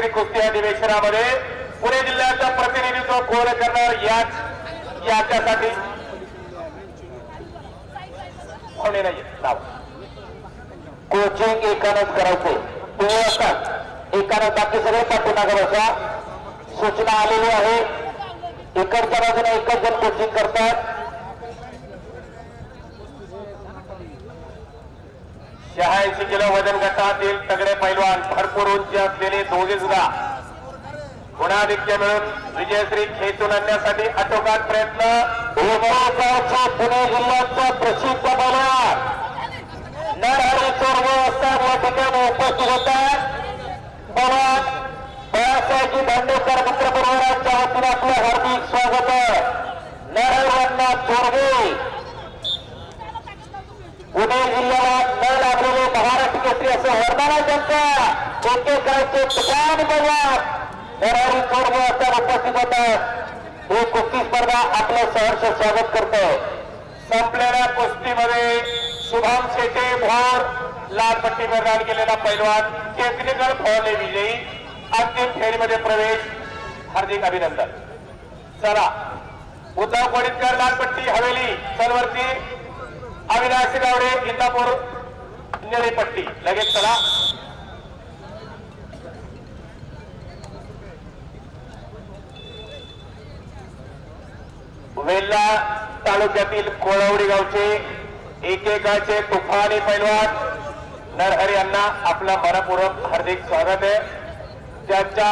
केसरी कुस्ती अधिवेशनामध्ये पुणे जिल्ह्याचं प्रतिनिधित्व कोण करणार याच याच्यासाठी कोणी नाही कोचिंग एकानच करायचे तुम्ही असतात एकानं बाकी सगळे पाठीमागे बसा. सूचना आलेली आहे. इकडच्या बाजूने एकच जण कोचिंग करतात. शहाऐंशी किलो वजन गटातील सगळे पैलवान भरपूर उंची असलेले दोघे सुद्धा गुणाधिक्य मिळून विजयश्री खेचून आणण्यासाठी आटोकाट प्रयत्न. पुणे जिल्ह्याचा प्रसिद्ध बलवान नरहरी चोरव असतात या ठिकाणी उपस्थित होतात बलवान बाळासाहेबजी दांडेकर मित्र परिवाराच्या वतीने आपलं हार्दिक स्वागत आहे. नरहरी अण्णा चोरगे. पुणे जिल्ह्याला गोष्टी असं वर्णन आहे कोणते करायचे ठिकाण बघा नरहरी चोरगे असतात उपस्थित होतात ही कुस्ती स्पर्धा आपलं सहर्ष स्वागत करतो संपलेल्या कुस्तीमध्ये शुभम शेटे भोर लाल पट्टी मैदान केलेला पैलवान टेक्निकल फॉले विजयी अंतिम फेरीमध्ये प्रवेश हार्दिक अभिनंदन. चला उद्धव कोडीतकर लालपट्टी हवेली चलवरती अविनाश गावडे इंदापूर निळीपट्टी लगेच चला. वेल्ला तालुक्यातील कोळवडी गावचे एकेकाचे तुफानी पैलवान. नरहरी यांना आपला मनपूर्वक हार्दिक स्वागत आहे. त्यांच्या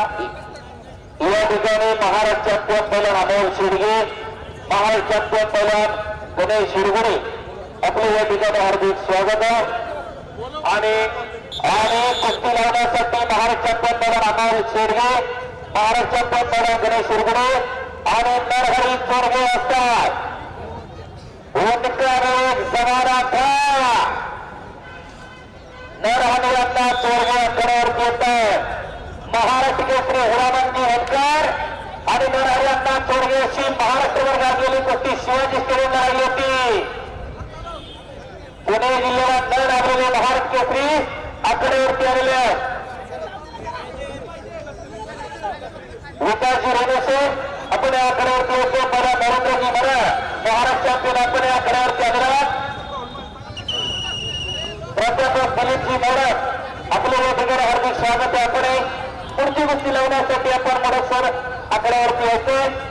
या ठिकाणी महाराष्ट्र चॅम्पियन पैलवान अमोल शिडगे महाराष्ट्र चॅम्पियन पैलवान गणेश शिरगुडे आपलं या ठिकाणी हार्दिक स्वागत आहे. महाराष्ट्र चॅम्पियन गणेश शिरगुडे आणि नरहरी चोरगे असतात. भूमिका समाना था नरहरी यांना चोरगे महाराष्ट्र केसरी हिरामंदी होतकर आणि नरहरी यांना शिवाजी होती. पुणे जिल्ह्याला न लाभलेले महाराष्ट्र केसरी आकडेवरती आलेले आहेत विकासजी रेणेसे आपण या आकड्यावरती होतो बरं नरेंद्रजी बरं महाराष्ट्र चॅम्पियन आपण या आकड्यावरती आदरात प्राध्यापक दिलीपजी मोडक आपलं या ठिकाणी हार्दिक स्वागत आहे. आपण पुढची गोष्टी लावण्यासाठी आपण मोडक सर आकड्यावरती येतो